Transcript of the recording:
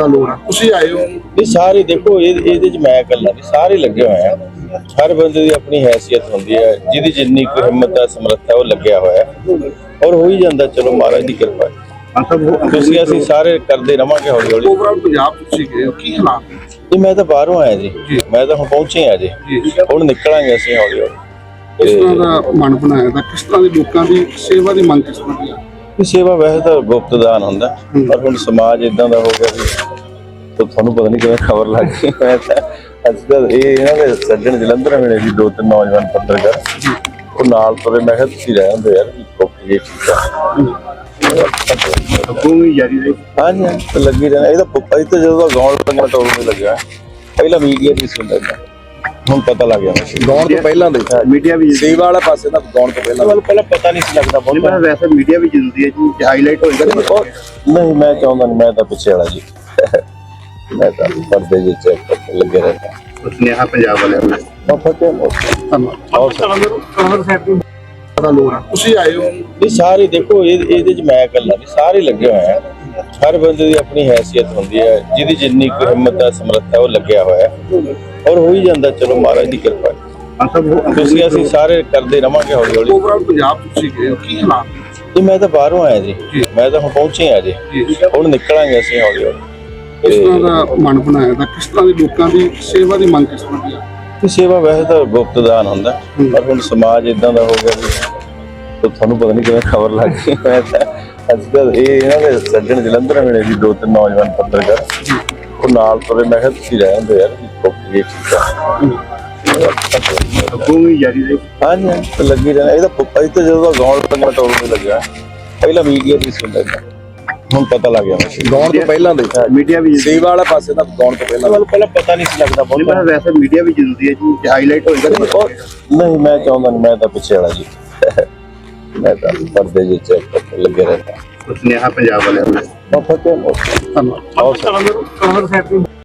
ਜ਼ਿਆਦਾ ਲੋੜ ਆ? ਤੁਸੀਂ ਆਏ ਹੋ। ਇਹ ਸਾਰੇ ਦੇਖੋ ਇਹ ਇਹਦੇ ਚ ਮੈਂ ਇਕੱਲਾ ਨਹੀਂ ਸਾਰੇ ਲੱਗੇ ਹੋਏ ਆ। ਹਰ ਬੰਦੇ ਦੀ ਆਪਣੀ ਹੈਸੀਅਤ ਹੁੰਦੀ ਹੈ ਜਿਹਦੀ ਜਿੰਨੀ ਕੋਈ ਹਿੰਮਤ ਹੈ ਸਮਰੱਥਾ ਉਹ ਲੱਗਿਆ ਹੋਇਆ ਹੈ। ਔਰ ਹੋ ਹੀ ਜਾਂਦਾ ਚਲੋ ਮਹਾਰਾਜ ਦੀ ਕਿਰਪਾ ਹੈ। ਮਤਲਬ ਤੁਸੀਂ ਅਸੀਂ ਸਾਰੇ ਕਰਦੇ ਰਵਾਂਗੇ ਹੌਲੀ ਹੌਲੀ। ਓਵਰਆਲ ਪੰਜਾਬ 'ਚ ਤੁਸੀਂ ਗਏ ਹੋ ਕੀ ਹਾਲਾਤ ਨੇ? ਜੀ ਮੈਂ ਤਾਂ ਬਾਹਰੋਂ ਆਇਆ ਜੀ। ਮੈਂ ਤਾਂ ਹੁਣ ਪਹੁੰਚੇ ਆ ਜੀ। ਹੁਣ ਨਿਕਲਾਂਗੇ ਅਸੀਂ ਹੌਲੀ ਹੌਲੀ। ਕਿਸ ਤਰ੍ਹਾਂ ਦਾ ਮਨ ਬਣਾਇਆ ਦਾ ਕਿਸ ਤਰ੍ਹਾਂ ਦੇ ਲੋਕਾਂ ਦੀ ਸੇਵਾ ਦੀ ਮੰਗ ਕਿਸ ਤਰ੍ਹਾਂ ਦੀ ਆ? ਇਹ ਸੇਵਾ ਵੈਸੇ ਤਾਂ ਗੁਪਤ ਦਾਨ ਹੁੰਦਾ ਪਰ ਹੁਣ ਸਮਾਜ ਇਦਾਂ ਦਾ ਹੋ ਗਿਆ ਵੀ ਤਾਂ ਤੁਹਾਨੂੰ ਪਤਾ ਨਹੀਂ ਕਿਵੇਂ ਖਬਰ ਲੱਗ ਗਈ। ਮੈਂ ਤਾਂ ਅੱਜ ਕੱਲ੍ਹ ਇਹ ਇਹਨਾਂ ਦੇ ਸੱਜਣ ਜਲੰਧਰ ਮਿਲੇ ਸੀ ਦੋ ਤਿੰਨ ਨੌਜਵਾਨ ਪੱਤਰਕਾਰ। ਉਹ ਨਾਲ ਤੁਰੇ ਮੈਂ ਕਿਹਾ ਤੁਸੀਂ ਰਹਿ ਹੁੰਦੇ ਯਾਰ ਕੋਪੀ ਇਹ ਠੀਕ ਆ ਭੂਮੀ ਜਾਰੀ ਰਹੀ ਹਾਂਜੀ ਤਾਂ ਲੱਗੀ ਰਹਿਣਾ। ਇਹ ਤਾਂ ਪੁੱਪਾ ਤਾਂ ਜਦੋਂ ਦਾ ਗਾਉਣ ਲੱਗਣਾ ਟੋਲ ਨਹੀਂ ਲੱਗਿਆ। ਪਹਿਲਾਂ ਮੀਡੀਆ ਦੀ ਸੁਣਦਾ ਸੀ। ਹੁਣ ਪਤਾ ਲੱਗ ਗਿਆ। ਗਾਉਣ ਤੋਂ ਪਹਿਲਾਂ ਦੇ ਮੀਡੀਆ ਵੀ ਸੇਵਾ ਵਾਲਾ ਪਾਸੇ ਦਾ ਗਾਉਣ ਤੋਂ ਪਹਿਲਾਂ ਮੈਨੂੰ ਪਹਿਲਾਂ ਪਤਾ ਨਹੀਂ ਸੀ ਲੱਗਦਾ ਬਹੁਤ। ਵੈਸੇ ਮੀਡੀਆ ਵੀ ਜ਼ਰੂਰੀ ਹੈ ਜੀ। ਹਾਈਲਾਈਟ ਹੋਏਗਾ ਨਹੀਂ ਮੈਂ ਚਾਹੁੰਦਾ ਨਹੀਂ ਮੈਂ ਤਾਂ ਪਿੱਛੇ ਵਾਲਾ ਜੀ। ਮੈਂ ਤਾਂ ਪਰਦੇ ਜਿਹੇ ਚੈੱਕ ਲੱਗੇ ਰਹਿੰਦਾ। ਸੁਨੇਹਾ ਪੰਜਾਬ ਵਾਲਿਆਂ ਨੂੰ। ਮੈਂ ਫਤਿਹ ਮੋੜ ਧੰਨਵਾਦ। ਕਮਰ ਸਾਹਿਬ ਦੀ ਜ਼ਿਆਦਾ ਲੋੜ ਆ ਤੁਸੀਂ ਆਏ ਹੋ? ਇਹ ਸਾਰੇ ਦੇਖੋ ਇਹ ਇਹਦੇ ਚ ਮੈਂ ਇਕੱਲਾ ਨਹੀਂ ਸਾਰੇ ਲੱਗੇ ਹੋਏ ਆ। ਹਰ ਬੰਦੇ ਦੀ ਆਪਣੀ ਹੈਸੀਅਤ ਹੁੰਦੀ ਹੈ ਜਿਹਦੀ ਜਿੰਨੀ ਕੋਈ ਹਿੰਮਤ ਹੈ ਸਮਰੱਥਾ ਉਹ ਲੱਗਿਆ ਹੋਇਆ। ਹੈ ਔਰ ਹੋ ਹੀ ਜਾਂਦਾ ਚਲੋ ਮਹਾਰਾਜ ਦੀ ਕਿਰਪਾ ਤੁਸੀਂ ਅਸੀਂ ਸਾਰੇ ਕਰਦੇ ਰਵਾਂਗੇ ਹੌਲੀ ਹੌਲੀ ਓਵਰਆਲ ਪੰਜਾਬ ਤੁਸੀਂ ਗਏ ਹੋ ਕੀ ਹਾਲਾਤ? ਜੀ ਮੈਂ ਤਾਂ ਬਾਹਰੋਂ ਆਇਆ ਜੀ। ਮੈਂ ਤਾਂ ਹੁਣ ਪਹੁੰਚੇ ਆ ਜੀ। ਹੁਣ ਨਿਕਲਾਂਗੇ ਅਸੀਂ ਹੌਲੀ ਹੌਲੀ ਕਿਸ ਤਰ੍ਹਾਂ ਦਾ ਮਨ ਬਣਾਇਆ ਦਾ ਕਿਸ ਤਰ੍ਹਾਂ ਦੇ ਲੋਕਾਂ ਦੀ ਸੇਵਾ ਦੀ ਮੰਗ ਕਿਸ ਤਰ੍ਹਾਂ ਦੀ ਆ? ਇਹ ਸੇਵਾ ਵੈਸੇ ਤਾਂ ਗੁਪਤ ਦਾਨ ਹੁੰਦਾ ਪਰ ਹੁਣ ਸਮਾਜ ਇਦਾਂ ਦਾ ਹੋ ਗਿਆ ਵੀ ਤਾਂ ਤੁਹਾਨੂੰ ਪਤਾ ਨਹੀਂ ਕਿਵੇਂ ਖਬਰ ਲੱਗ ਗਈ। ਮੈਂ ਤਾਂ ਅੱਜ ਕੱਲ੍ਹ ਇਹ ਇਹਨਾਂ ਦੇ ਸੱਜਣ ਜਲੰਧਰ ਮਿਲੇ ਸੀ ਦੋ ਤਿੰਨ ਨੌਜਵਾਨ ਪੱਤਰਕਾਰ ਉਹ ਨਾਲ ਤੁਰੇ ਮੈਂ ਕਿਹਾ ਤੁਸੀਂ ਰਹਿ ਹੁੰਦੇ ਯਾਰ ਕੋਪੀ ਇਹ ਠੀਕ ਆ। ਭੂਮੀ ਜਾਰੀ ਰਹੀ ਹਾਂਜੀ ਹਾਂਜੀ, ਤਾਂ ਲੱਗੀ ਰਹਿਣਾ। ਇਹ ਤਾਂ ਪੁੱਪਾ ਇਹ ਤਾਂ ਜਦੋਂ ਦਾ ਗਾਉਣ ਲੱਗਣਾ ਟੋਲ ਨਹੀਂ ਲੱਗਿਆ ਪਹਿਲਾਂ ਮੀਡੀਆ ਦੀ ਸੁਣਦਾ ਸੀ। ਹੁਣ ਪਤਾ ਲੱਗ ਗਿਆ ਗਾਉਣ ਤੋਂ ਪਹਿਲਾਂ ਦੇ। ਮੀਡੀਆ ਵੀ ਸੇਵਾ ਵਾਲਾ ਪਾਸੇ ਦਾ ਗਾਉਣ ਤੋਂ ਪਹਿਲਾਂ। ਮੈਨੂੰ ਪਹਿਲਾਂ ਪਤਾ ਨਹੀਂ ਸੀ ਲੱਗਦਾ ਬਹੁਤ। ਵੈਸੇ ਮੀਡੀਆ ਵੀ ਜ਼ਰੂਰੀ ਹੈ ਜੀ। ਹਾਈਲਾਈਟ ਹੋਏਗਾ ਨਹੀਂ ਮੈਂ ਚਾਹੁੰਦਾ ਨਹੀਂ ਮੈਂ ਤਾਂ ਪਿੱਛੇ ਵਾਲਾ ਜੀ। ਮੈਂ ਤਾਂ ਪਰਦੇ ਜਿਹੇ ਚੈੱਕ ਲੱਗੇ ਰਹਿੰਦਾ। ਸੁਨੇਹਾ ਪੰਜਾਬ ਵਾਲਿਆਂ ਨੂੰ। ਮੈਂ ਫਤਿਹ ਮੋੜ ਧੰਨਵਾਦ।